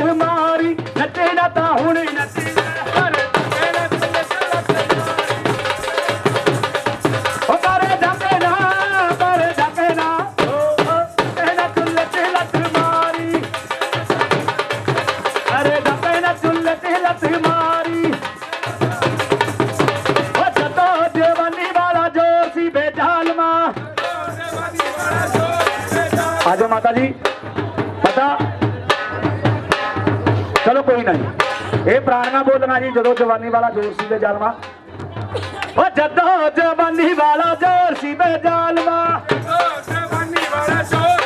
تماری نچنا تا هون نچنا اره تینا تسلک ماری ਚਲੋ ਕੋਈ ਨਹੀਂ ਇਹ ਪੁਰਾਣੀਆਂ ਬੋਲਣਾ ਜੀ, ਜਦੋਂ ਜਵਾਨੀ ਵਾਲਾ ਜੋਰ ਸੀ ਬੇਜਾਲਮਾ ਓ ਜਦੋਂ ਜਵਾਨੀ ਵਾਲਾ ਜੋਰ ਸੀ ਬੇਜਾਲਮਾ ਓ ਜਵਾਨੀ ਵਾਲਾ ਜੋਰ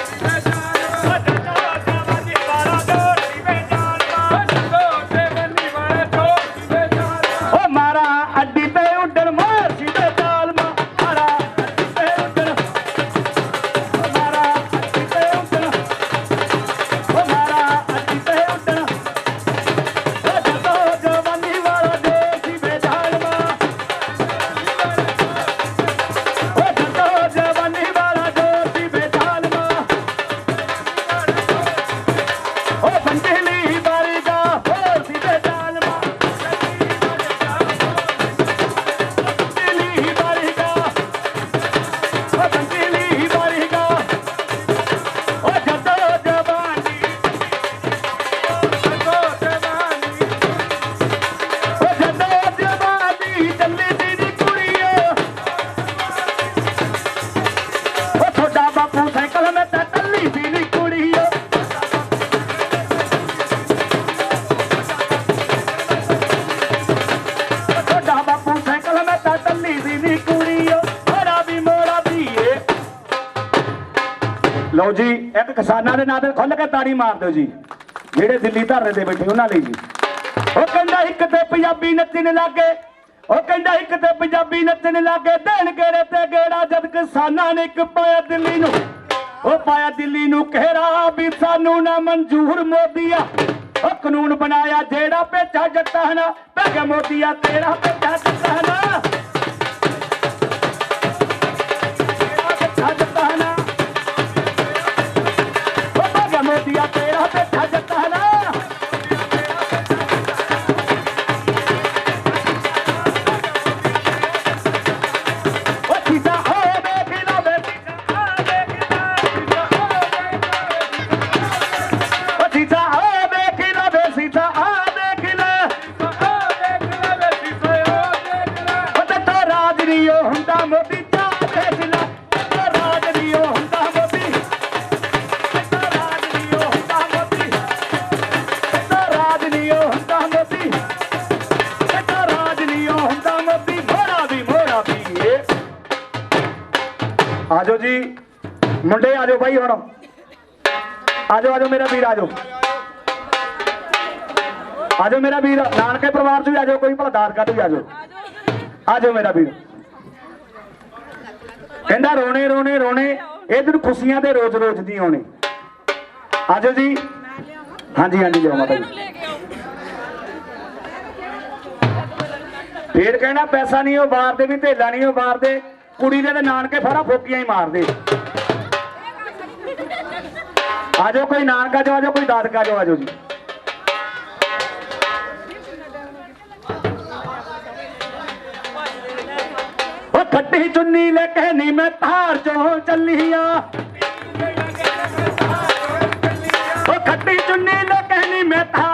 ਲਓ ਜੀ ਇੱਕ ਕਿਸਾਨਾਂ ਦੇ ਨਾਂ ਤੇ ਖੁੱਲ ਕੇ ਤਾੜੀ ਮਾਰ ਦਿਓ ਜੀ। ਜਿਹੜੇ ਦਿੱਲੀ ਧਰਨੇ ਤੇ ਬੈਠੇ ਉਹਨਾਂ ਲਈ ਜੀ। ਉਹ ਕਹਿੰਦਾ ਇੱਕ ਤੇ ਪੰਜਾਬੀ ਨੱਚਣ ਲੱਗੇ, ਉਹ ਕਹਿੰਦਾ ਇੱਕ ਤੇ ਪੰਜਾਬੀ ਨੱਚਣ ਲੱਗੇ, ਦੇਣ ਗੇੜੇ ਤੇ ਗੇੜਾ ਜਦ ਕਿਸਾਨਾਂ ਨੇ ਇੱਕ ਪਾਇਆ ਦਿੱਲੀ ਨੂੰ। ਉਹ ਪਾਇਆ ਦਿੱਲੀ ਨੂੰ ਕਹਿਰਾ ਵੀ ਸਾਨੂੰ ਨਾ ਮਨਜ਼ੂਰ ਮੋਦੀਆ। ਉਹ ਕਾਨੂੰਨ ਬਣਾਇਆ ਜਿਹੜਾ ਭੇਜਾ ਜੱਟਾਂ ਨਾ ਭੇਜਾ ਮੋਦੀਆ ਤੇਰਾ ਭੇਜਾ ਜੱਟਾਂ ਨਾ ਆਜੋ ਜੀ। ਮੁੰਡੇ ਆਜੋ ਬਾਈ ਹੁਣ। ਆਜੋ ਆਜੋ ਮੇਰਾ ਵੀਰ, ਆਜੋ। ਆਜੋ ਮੇਰਾ ਵੀਰ, ਨਾਨਕੇ ਪਰਿਵਾਰ ਚ ਵੀ ਆਜੋ, ਕੋਈ ਭਲਾ ਦਾਦਕਾ ਤੋਂ ਵੀ ਆਜੋ। ਆਜੋ ਮੇਰਾ ਵੀਰ। ਕਹਿੰਦਾ ਰੋਣੇ ਰੋਣੇ ਰੋਣੇ, ਇਹ ਇਧਰ ਖੁਸ਼ੀਆਂ ਦੇ ਰੋਜ਼ ਰੋਜ਼ ਦੀ ਆਉਣੇ। ਆਜੋ ਜੀ। ਹਾਂਜੀ ਹਾਂਜੀ ਲਿਓ ਮਾਤਾ ਜੀ। ਫੇਰ ਕਹਿਣਾ ਪੈਸਾ ਨਹੀਂ, ਉਹ ਮਾਰਦੇ ਵੀ, ਧੇਲਾ ਨਹੀਂ, ਉਹ ਮਾਰਦੇ ਕੁੜੀ ਦੇ ਨਾਨਕੇ ਫੜਾ ਫੋਕੀਆਂ ਹੀ ਮਾਰਦੇ। ਆਜੋ ਕੋਈ ਨਾਨਕਾ ਜੋ ਆਜੋ ਕੋਈ ਦਾਦਕਾ ਜੋ ਆਜੋ ਜੀ। ਉਹ ਖੱਟੀ ਚੁੰਨੀ ਲੈ ਕੇ ਮੈਂ ਧਾਰ ਚੋਂ ਚੱਲੀਆਂ ਉਹ ਖੱਟੀ ਚੁੰਨੀ ਲੈ ਕੇ ਮੈਂ ਧਾਰ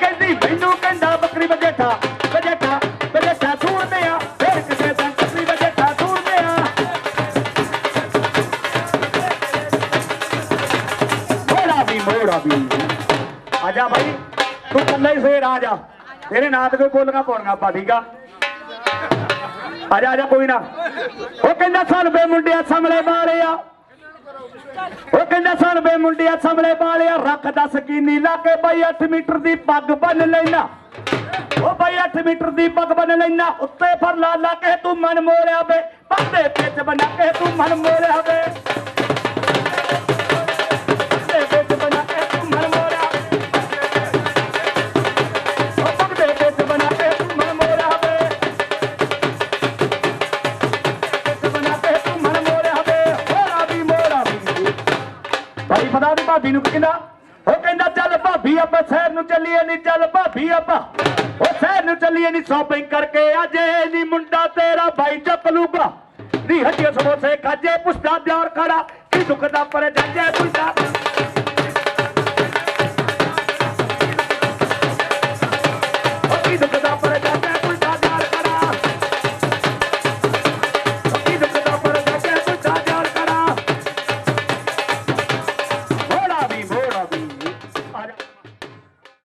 ਕਹਿੰਦੀ, ਮੈਨੂੰ ਕਹਿੰਦਾ ਬੱਕਰੀ ਬਜੇਠਾ ਬਜੇਠਾ ਬਜੇਠਾ ਸੂਣਦੇ ਆ। ਫਿਰ ਕਿਸੇ ਦਾ ਬੱਕਰੀ ਬਜੇਠਾ ਸੂਣਦੇ ਆ। ਮੋੜਾ ਵੀ ਮੋੜਾ ਵੀ। ਆ ਜਾ ਭਾਈ ਤੂੰ ਕੱਲਾ ਹੀ ਫੇਰ ਆ ਜਾ। ਤੇਰੇ ਨਾਂ ਤੇ ਕੋਈ ਬੋਲੀਆਂ ਪਾਉਣੀਆਂ ਆਪਾਂ, ਠੀਕ ਆ? ਆ ਜਾ ਆ ਜਾ, ਕੋਈ ਨਾ। ਉਹ ਕਹਿੰਦਾ, ਸਾਨੂੰ ਬੇ ਮੁੰਡਿਆ ਸਾਹਮਣੇ ਵਾਲਿਆ ਕਹਿੰਦਾ ਸਣ ਬੇ ਮੁੰਡਿਆ ਸਾਹਮਣੇ ਬਾਲਿਆ ਰੱਖ ਦੱਸ ਕੀਨੀ ਲਾ ਕੇ ਬਾਈ 8 ਮੀਟਰ ਦੀ ਪੱਗ ਬੰਨ ਲੈਣਾ। ਉਹ ਬਾਈ 8 ਮੀਟਰ ਦੀ ਪੱਗ ਬੰਨ ਲੈਣਾ, ਉੱਤੇ ਫਰਲਾ ਲਾ ਕੇ ਤੂੰ ਮਨ ਮੋੜਿਆ ਵੇ ਪੱਤੇ ਵਿੱਚ ਬਣਾ ਕੇ ਤੂੰ ਮਨ ਮੋੜਿਆ ਵੇ। ਭਾਈ ਪਤਾ ਨਹੀਂ ਭਾਬੀ ਨੂੰ ਕਹਿੰਦਾ? ਉਹ ਕਹਿੰਦਾ, ਚੱਲ ਭਾਬੀ, ਆਪਾਂ ਸ਼ਹਿਰ ਨੂੰ ਚੱਲੀਏ ਨਹੀਂ ਚੱਲ ਭਾਬੀ ਆਪਾਂ। ਉਹ ਸ਼ਹਿਰ ਨੂੰ ਚੱਲੀਏ ਨਹੀਂ ਸ਼ਾਪਿੰਗ ਕਰਕੇ ਅਜੇ ਨਹੀਂ ਮੁੰਡਾ ਤੇਰਾ ਭਾਈ ਚੱਕ ਲੂਗਾ। ਨੀ ਹੱਡੀਆਂ ਸਮੋਸੇ ਖਾਜੇ, ਪੁੱਛਦਾ ਪਿਆਰ ਖੜਾ, ਕੀ ਦੁੱਖ ਦਾ ਪਰੇ ਜਾਜੇ ਪੁੱਛਦਾ।